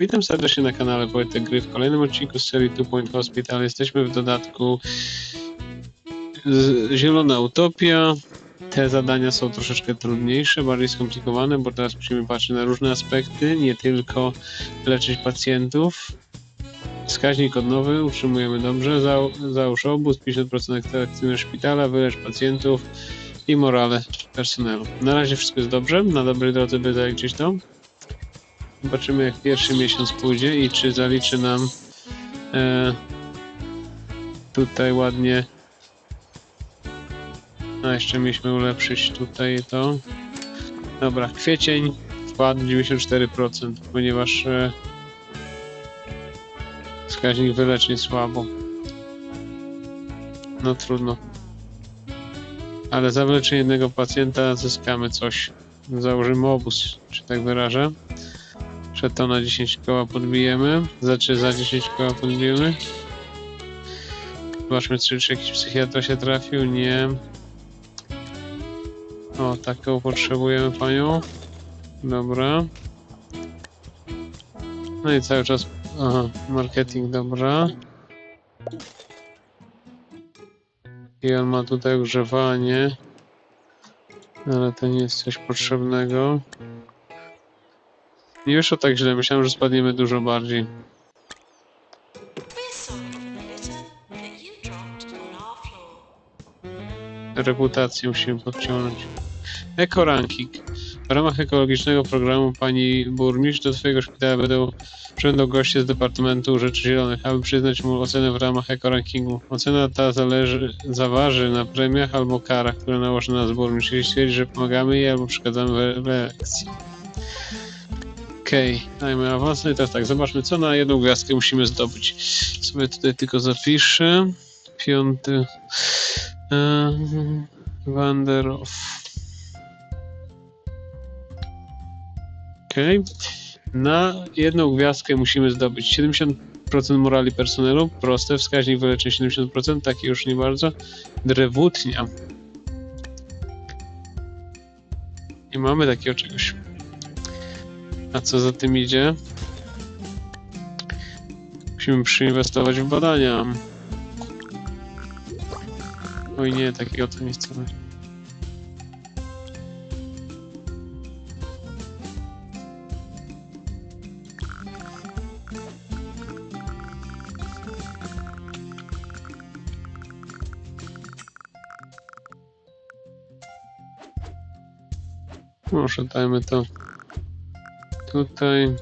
Witam serdecznie na kanale Wojtek Gry w kolejnym odcinku z serii Two Point Hospital. Jesteśmy w dodatku Zielona Utopia. Te zadania są troszeczkę trudniejsze, bardziej skomplikowane, bo teraz musimy patrzeć na różne aspekty, nie tylko leczyć pacjentów. Wskaźnik odnowy utrzymujemy dobrze. Zał- Załóż obóz, 50% atrakcyjność szpitala, wylecz pacjentów i morale personelu. Na razie wszystko jest dobrze, na dobrej drodze by zaliczyć to. Zobaczymy jak pierwszy miesiąc pójdzie i czy zaliczy nam e, tutaj ładnie. A jeszcze mieliśmy ulepszyć tutaj to. Dobra, kwiecień wpadł 94%, ponieważ e, wskaźnik wyleczeń słabo. No trudno. Ale za wyleczenie jednego pacjenta zyskamy coś. Założymy obóz, czy tak wyrażę. To na 10 koła podbijemy. Znaczy za 10 koła podbijemy. Zobaczmy, czy, czy jakiś psychiatra się trafił. Nie. O, taką potrzebujemy panią. Dobra. No i cały czas. Aha, marketing, dobra. I on ma tutaj ogrzewanie. Ale to nie jest coś potrzebnego. Nie wyszło tak źle, myślałem, że spadniemy dużo bardziej. Reputację musimy podciągnąć. Eko-ranking. W ramach ekologicznego programu pani burmistrz do twojego szpitala będą przyjdą goście z Departamentu Rzeczy Zielonych, aby przyznać mu ocenę w ramach eko-rankingu. Ocena ta zależy, zaważy na premiach albo karach, które nałoży na nas burmistrz, jeśli stwierdzi, że pomagamy jej albo przeszkadzamy w reakcji. Okej, dajmy awans. No i teraz tak, zobaczmy, co na jedną gwiazdkę musimy zdobyć. Sobie tutaj tylko zapiszę. Piąty. Ehm, Wanderow. Okej. Na jedną gwiazdkę musimy zdobyć 70% morali personelu. Proste. Wskaźnik wyleczeń 70%. Taki już nie bardzo. Drewutnia. Nie mamy takiego czegoś. A co za tym idzie? Musimy przyinwestować w badania. Oj nie, takiego to nie chcemy. Może dajmy to tutaj.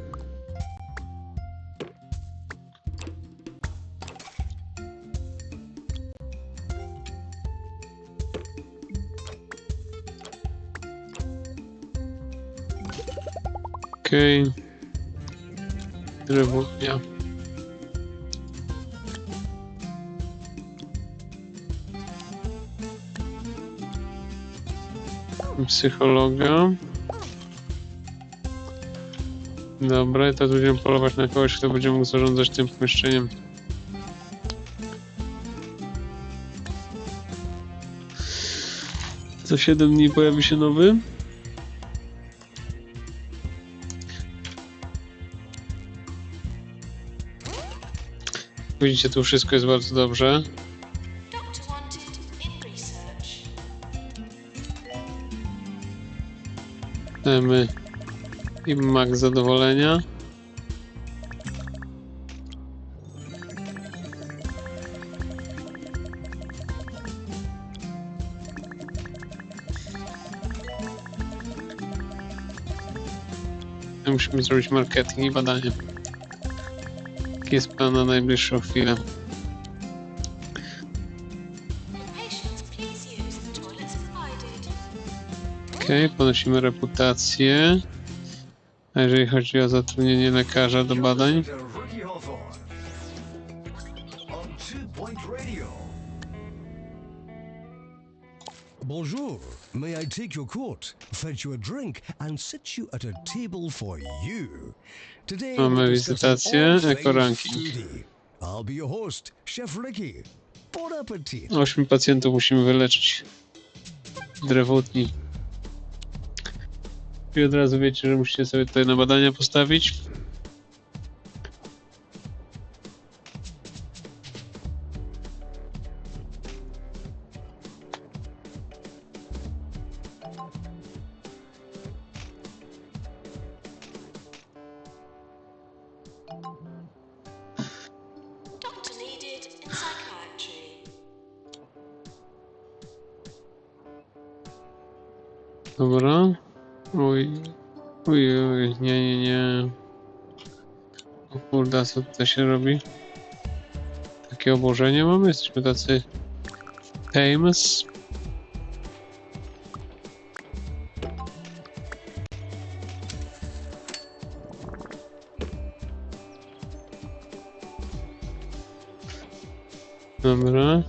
Okej. Drewutnia. Psychologa. Dobra, i teraz będziemy polować na kogoś, kto będzie mógł zarządzać tym pomieszczeniem. Za 7 dni pojawi się nowy. Widzicie, tu wszystko jest bardzo dobrze. Dajmy i max zadowolenia. Musimy zrobić marketing i badanie. Jaki jest plan na najbliższą chwilę? Okej, ponosimy reputację. A jeżeli chodzi o zatrudnienie lekarza do badań? Bonjour. May I take your coat, fetch you a drink, and sit you at a table for you? Today Mamy wizytację, eko-ranking. I'll be your host, Chef Ricky. Bon appetit. Ośmiu pacjentów musimy wyleczyć. Drewutni. I od razu wiecie, że musicie sobie tutaj na badania postawić. Dobra. Oj. Oj, oj, nie, nie, nie. O kurde, co tutaj się robi? Takie obłożenie mamy? Jesteśmy tacy famous. Dobra.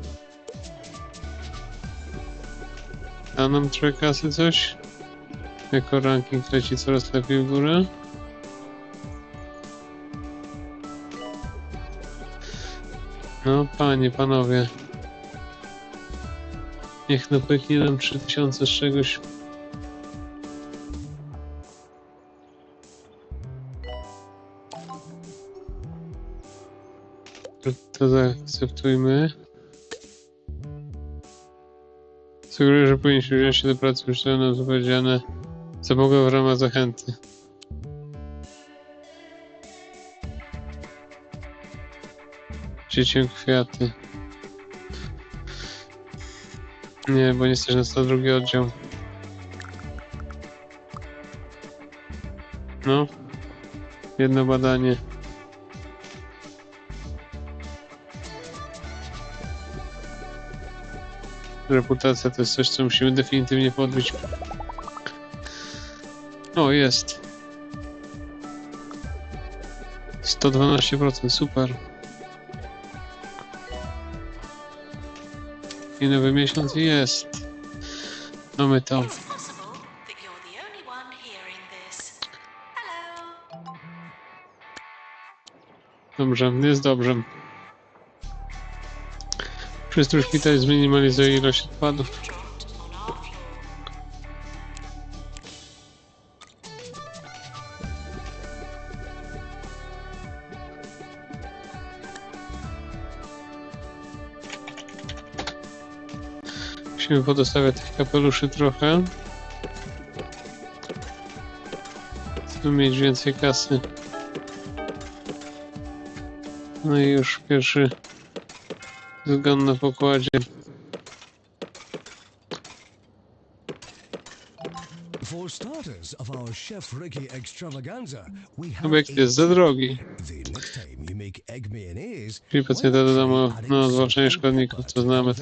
A nam trochę kasy coś? Jako ranking leci coraz lepiej w górę. No panie, panowie. Niech no pyknie nam 3000 z czegoś. To, to zaakceptujmy. Sugeruję, że powinniśmy wziąć się do pracy już nam powiedziane. Co mogę w ramach zachęty. Dziecię kwiaty. Nie, bo nie stać na 102 oddział. No. Jedno badanie. Reputacja to jest coś, co musimy definitywnie podbić. O, jest. 112%, super. I nowy miesiąc jest. Mamy to. Dobrze, jest dobrze. Przystrój szpital zminimalizuje ilość odpadów. Musimy podostawiać tych kapeluszy trochę. Chcemy mieć więcej kasy. No i już pierwszy zgon na pokładzie. Obiekt jest za drogi. Czyli pacjenta try adding na zwalczanie szkodników, to znamy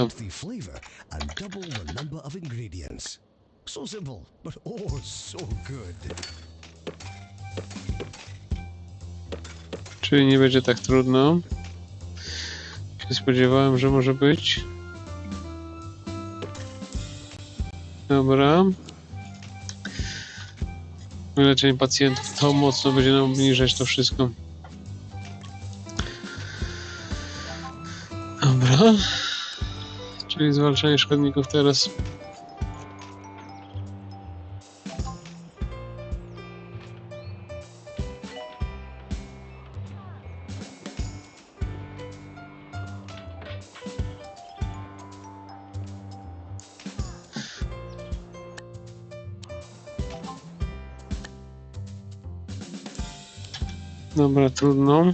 ingredients. So simple, but oh so good. Czyli nie będzie tak trudno. Się spodziewałem, że może być. Dobra. Leczenie pacjentów to mocno będzie nam obniżać to wszystko. Dobra. Czyli zwalczanie szkodników teraz. Dobra, trudno.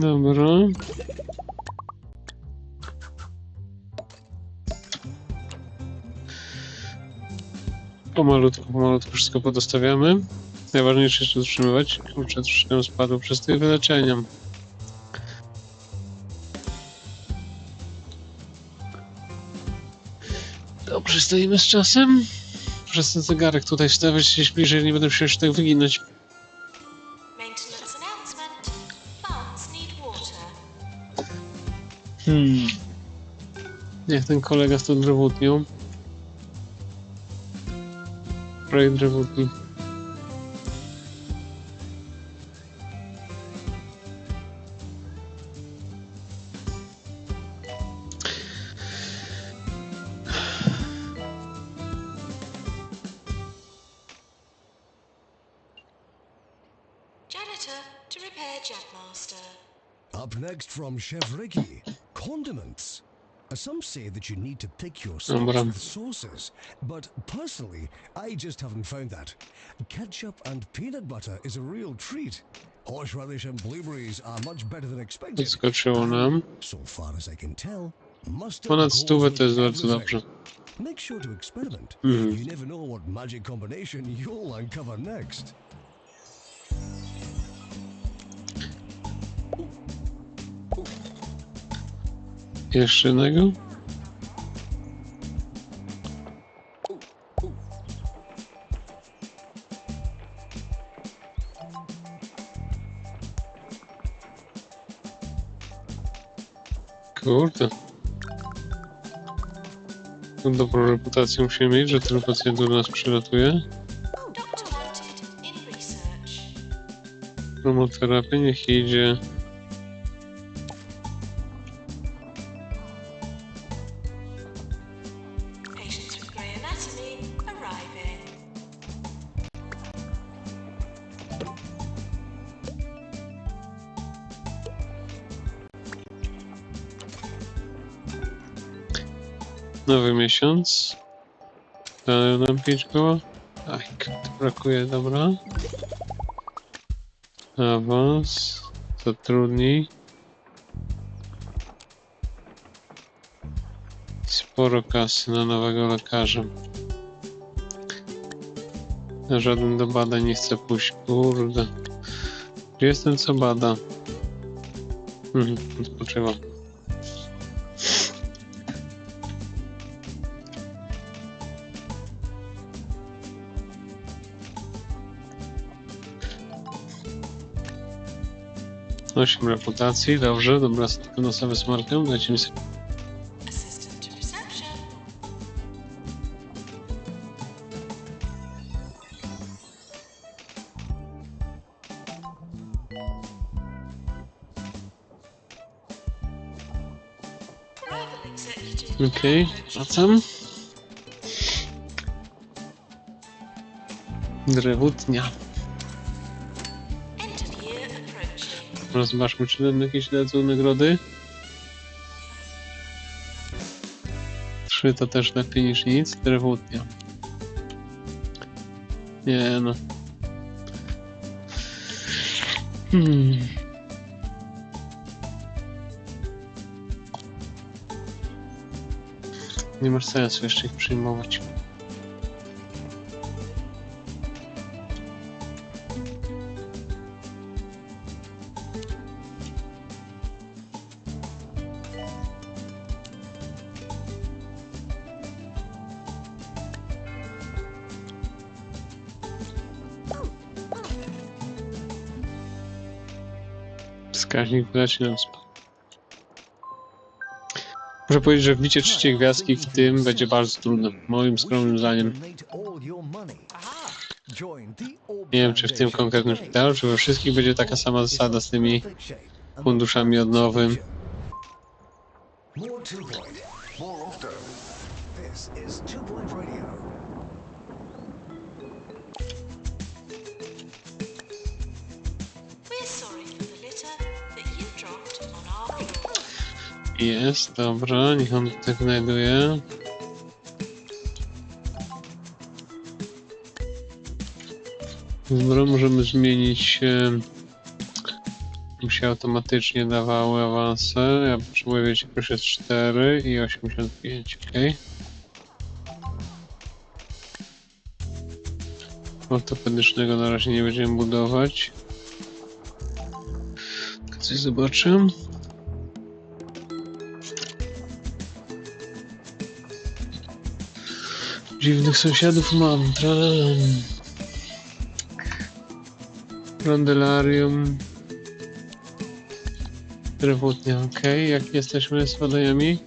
Dobra. Pomalutku, pomalutku wszystko podostawiamy. Najważniejsze jeszcze utrzymywać. Kurczę, troszkę spadł przez te wyleczenia. Dobrze, stoimy z czasem. Przez ten zegarek tutaj stawiać się bliżej, nie będę musiał się tak wyginać. Hmm. Niech ten kolega z tą drewutnią. Projekt drewutni. Janitor to repair Jetmaster. Up next from Chef Ricky, condiments. Some say that you need to pick your sauces, but personally, I just haven't found that. Ketchup and peanut butter is a real treat. Horseradish and blueberries are much better than expected. Podskoczyło nam. So far as I can tell, mustard Ponad goes stówę with to jest bardzo dobrze. Make sure to experiment. Mhm. You never know what magic combination you'll uncover next. Jeszcze jednego? Kurde. Dobrą reputację musimy mieć, że tylu pacjentów do nas przylatuje. Chromoterapia niech idzie. Nowy miesiąc. Dają nam 5 koła. Aj, brakuje, dobra. Awans. Zatrudnij. Sporo kasy na nowego lekarza. Na żaden do badań nie chcę pójść, kurde. Gdzie jest ten, co bada? Mhm, odpoczywam. 8 reputacji, dobrze, dobra, na sobie z dajcie mi sobie... Okej, okay, wracam. Drewutnia. Approaching. Dobra, Zobaczmy, czy jakieś dadzą nagrody. Trzy to też lepiej niż nic. Drewutnia. Nie no. Hmm. Nie masz sensu jeszcze ich przyjmować. Wskaźnik wyleci nam spadł. Muszę powiedzieć, że wbicie trzeciej gwiazdki w tym będzie bardzo trudne, moim skromnym zdaniem. Nie wiem, czy w tym konkretnym szpitalu, czy we wszystkich będzie taka sama zasada z tymi funduszami odnowym. More Jest, dobra, niech on tutaj znajduje. Dobra, możemy zmienić mu się automatycznie dawały awanse. Ja potrzebuję wiedzieć, proszę 4 i 85, ok? Ortopedycznego na razie nie będziemy budować. Coś zobaczę. Dziwnych sąsiadów mam. Tralalam. Rondelarium. Drewutnia, ok. Jak jesteśmy z badaniami?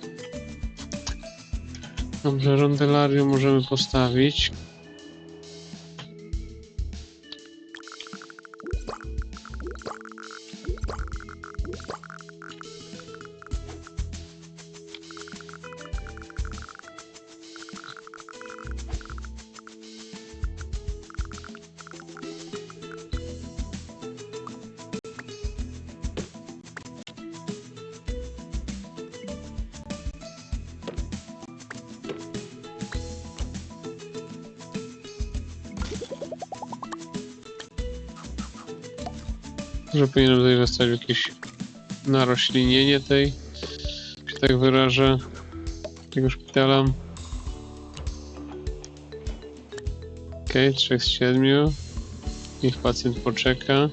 Dobrze, rondelarium możemy postawić. Może powinienem tutaj zostawić jakieś naroślinienie tej, że tak wyrażę, tego szpitala. Okej, okay, 3 z 7. Niech pacjent poczeka.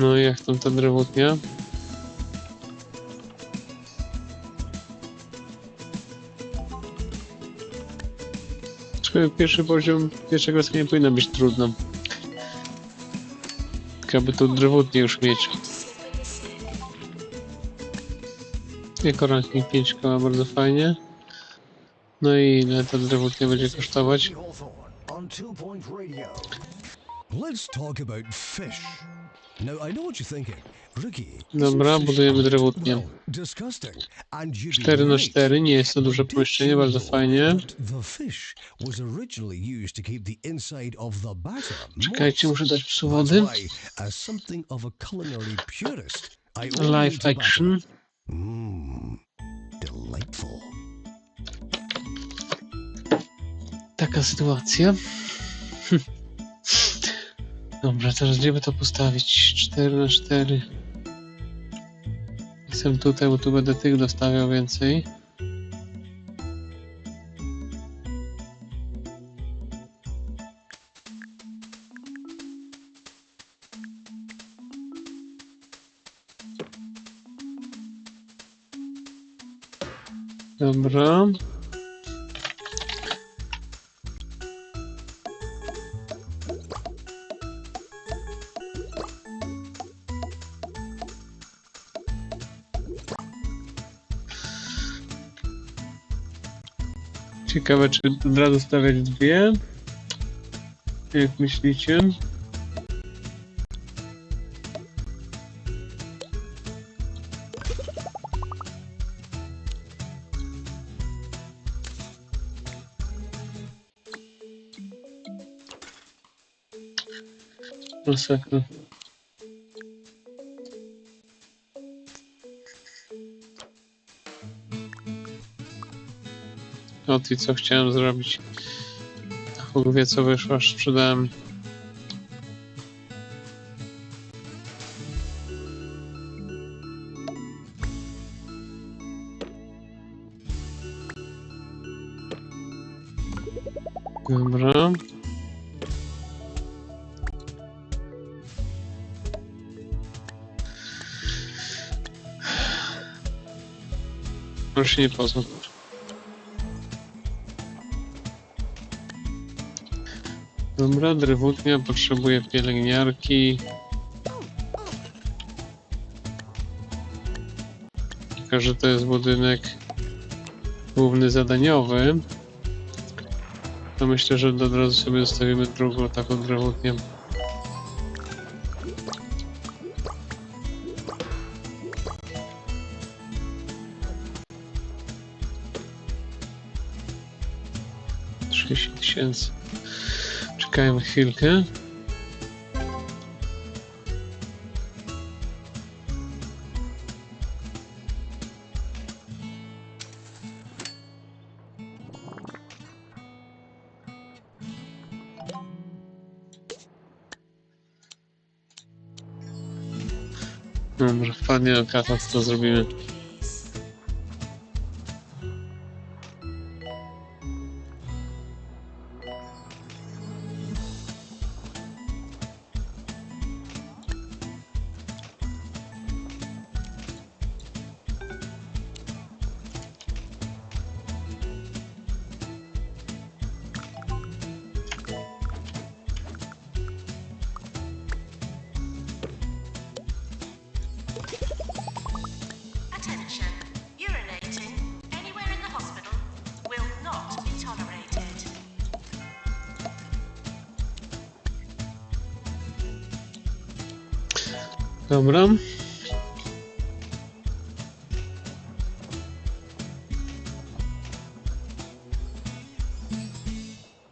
No i jak tam ta drewutnia? Aczkolwiek Pierwszy poziom pierwszego klaska nie powinno być trudno. Tylko aby tą drewutnię już mieć. to. Jako ranking 5 koła bardzo fajnie. No i ile ta drewutnia będzie kosztować? Let's talk about fish. Dobra, budujemy drewutnię. well, disgusting. And you'd be 4 na right. 4 nie jest to duże pomieszczenie, bardzo fajnie. Czekajcie, muszę dać psu wody. Live action. Mmm. Taka sytuacja. Dobrze, teraz gdzie by to postawić? 4 na 4 Chcę tutaj, bo tu będę tych dostawiał więcej. Dobra. Ciekawe, czy od razu stawiać dwie? Jak myślicie? Masakra. Ty co chciałem zrobić. Bóg wie co wyszło, aż sprzedałem. Dobra. Proszę się nie pozwól. Dobra, drewutnia potrzebuje pielęgniarki. Tylko, że to jest budynek główny zadaniowy. To myślę, że od razu sobie zostawimy drugą taką drewutnię. Tysięcy. Czekajmy chwilkę. No, może wpadnie okazja, co to zrobimy. Dobra.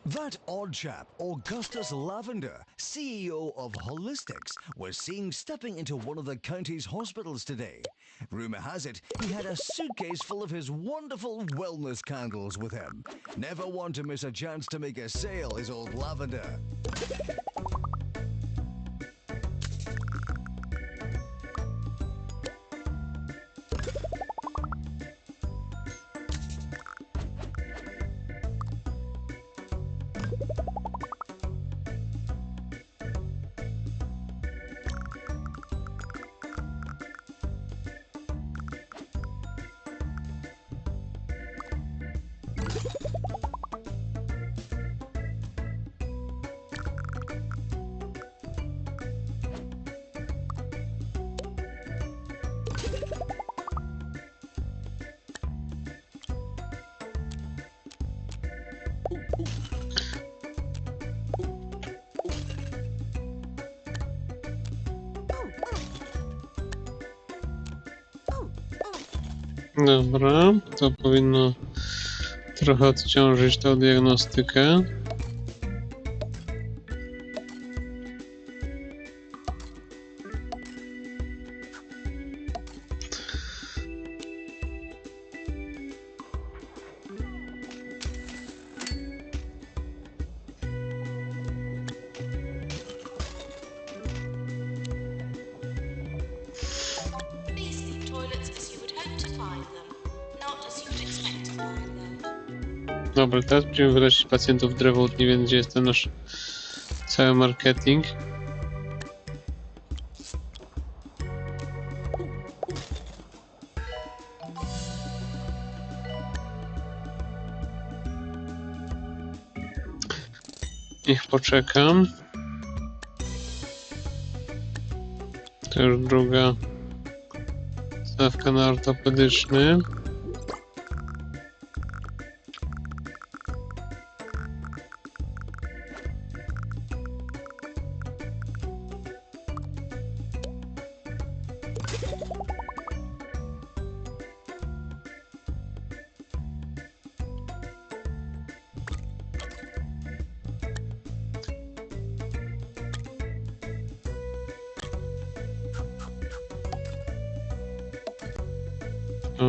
That odd chap, Augustus Lavender, CEO of Holistics, was seen stepping into one of the county's hospitals today. Rumour has it he had a suitcase full of his wonderful wellness candles with him. Never one to miss a chance to make a sale, is old Lavender. Dobra, to powinno trochę odciążyć tą diagnostykę. Teraz będziemy pacjentów drewutni, więc gdzie jest ten nasz cały marketing? Niech poczekam. To już druga stawka na ortopedyczny.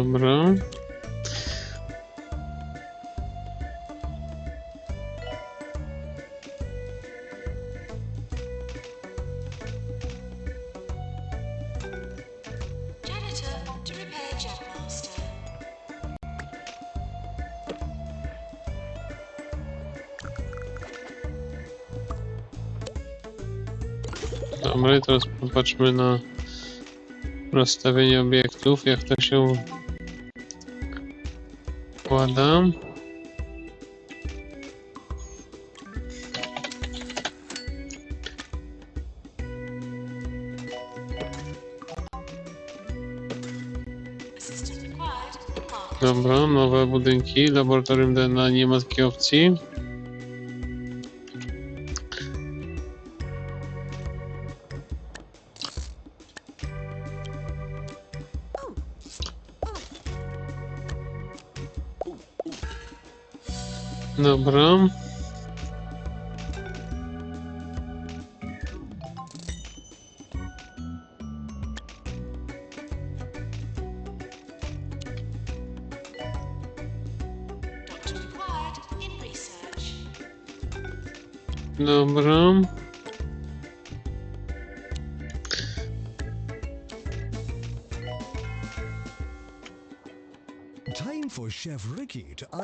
Dobra. Dobra, teraz popatrzmy na rozstawienie obiektów, jak to się Mark. Dobra, nowe budynki, laboratorium DNA nie ma takiej opcji. Dobra. Doctor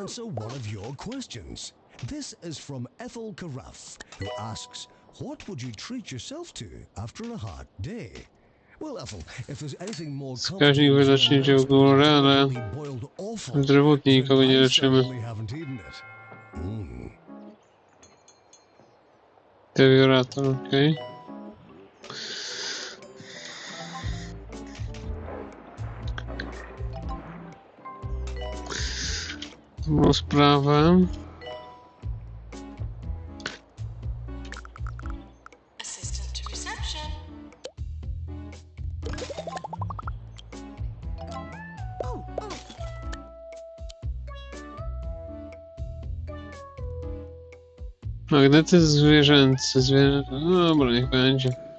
answer one of your questions. This is from Ethel Carafe, who asks, What would you treat yourself to after a hard day? Well, Ethel, if there's anything more Wskaźnik wyroczniczy w górę, ale w drewutni nikogo nie leczymy. Mm. Dewiurator, okej. Tą sprawę. Magnetyzm zwierzęcy. Zwierzę... No dobra, niech będzie.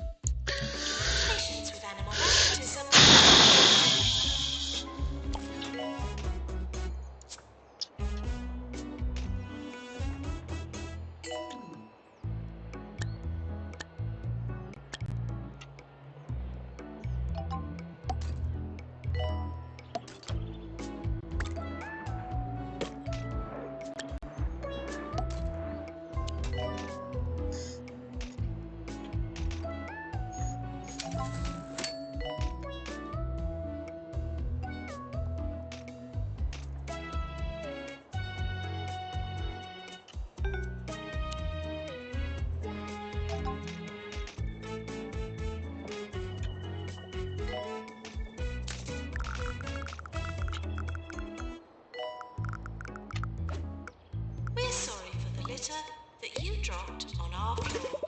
Litter that you dropped on our floor.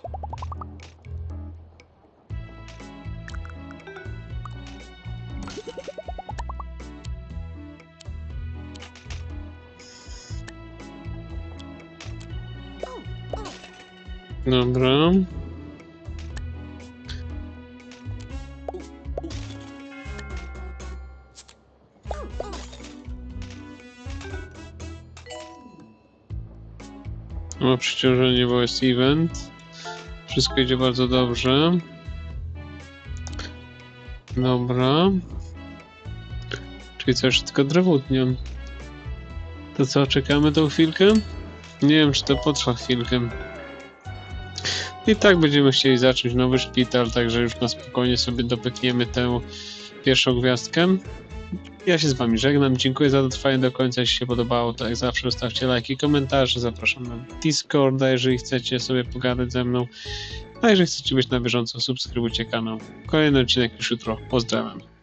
Dobra. Ma przeciążenie, bo jest event. Wszystko idzie bardzo dobrze. Dobra. Czyli co, jeszcze tylko drewutnia. To co, czekamy tą chwilkę? Nie wiem, czy to potrwa chwilkę. I tak będziemy chcieli zacząć nowy szpital, także już na spokojnie sobie dopykniemy tę pierwszą gwiazdkę. Ja się z wami żegnam, dziękuję za dotrwanie do końca, jeśli się podobało, to jak zawsze zostawcie lajki, komentarze, zapraszam na Discorda, jeżeli chcecie sobie pogadać ze mną, a jeżeli chcecie być na bieżąco, subskrybujcie kanał. Kolejny odcinek już jutro, pozdrawiam.